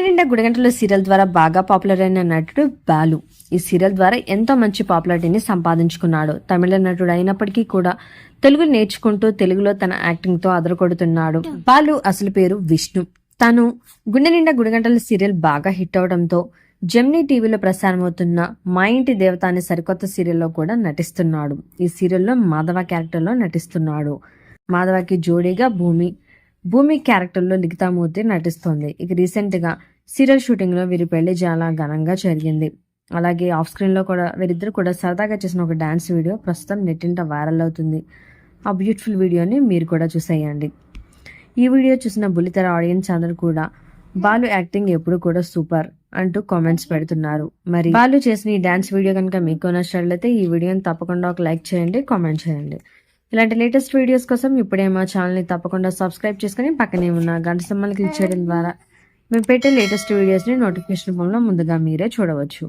నిండా గుడిగంటలు సీరియల్ ద్వారా బాగా పాపులర్ అయిన నటుడు బాలు. ఈ సీరియల్ ద్వారా ఎంతో మంచి పాపులారిటీని సంపాదించుకున్నాడు. తమిళ నటుడు అయినప్పటికీ కూడా తెలుగు నేర్చుకుంటూ తెలుగులో తన యాక్టింగ్తో అదరకొడుతున్నాడు బాలు అసలు పేరు విష్ణు. తను గుండె నిండా గుడిగంటల సీరియల్ బాగా హిట్ అవడంతో జెమ్నీ టీవీలో ప్రసారమవుతున్న మా ఇంటి దేవత అనే సరికొత్త సీరియల్లో కూడా నటిస్తున్నాడు. ఈ సీరియల్లో మాధవ క్యారెక్టర్లో నటిస్తున్నాడు. మాధవకి జోడీగా భూమి. భూమి క్యారెక్టర్లో లిఖితామూర్తి నటిస్తోంది. ఇక రీసెంట్గా సీరియల్ షూటింగ్లో వీరి పెళ్ళి చాలా ఘనంగా జరిగింది. అలాగే ఆఫ్ స్క్రీన్లో కూడా వీరిద్దరు కూడా సరదాగా చేసిన ఒక డ్యాన్స్ వీడియో ప్రస్తుతం నెట్టింట వైరల్ అవుతుంది. ఆ బ్యూటిఫుల్ వీడియోని మీరు కూడా చూసేయండి. ఈ వీడియో చూసిన బుల్లితెర ఆడియన్స్ అందరూ కూడా బాలు యాక్టింగ్ ఎప్పుడు కూడా సూపర్ అంటూ కామెంట్స్ పెడుతున్నారు. మరి బాలు చేసిన ఈ డ్యాన్స్ వీడియో కనుక మీకు నచ్చినట్లయితే ఈ వీడియోని తప్పకుండా ఒక లైక్ చేయండి కామెంట్ చేయండి. ఇలాంటి లేటెస్ట్ వీడియోస్ కోసం ఇప్పుడే మా ఛానల్ని తప్పకుండా సబ్స్క్రైబ్ చేసుకుని పక్కనే ఉన్న గంట సింబల్ క్లిక్ చేయడం ద్వారా మేము పెట్టే లేటెస్ట్ వీడియోస్ని నోటిఫికేషన్ రూపంలో ముందుగా మీరే చూడవచ్చు.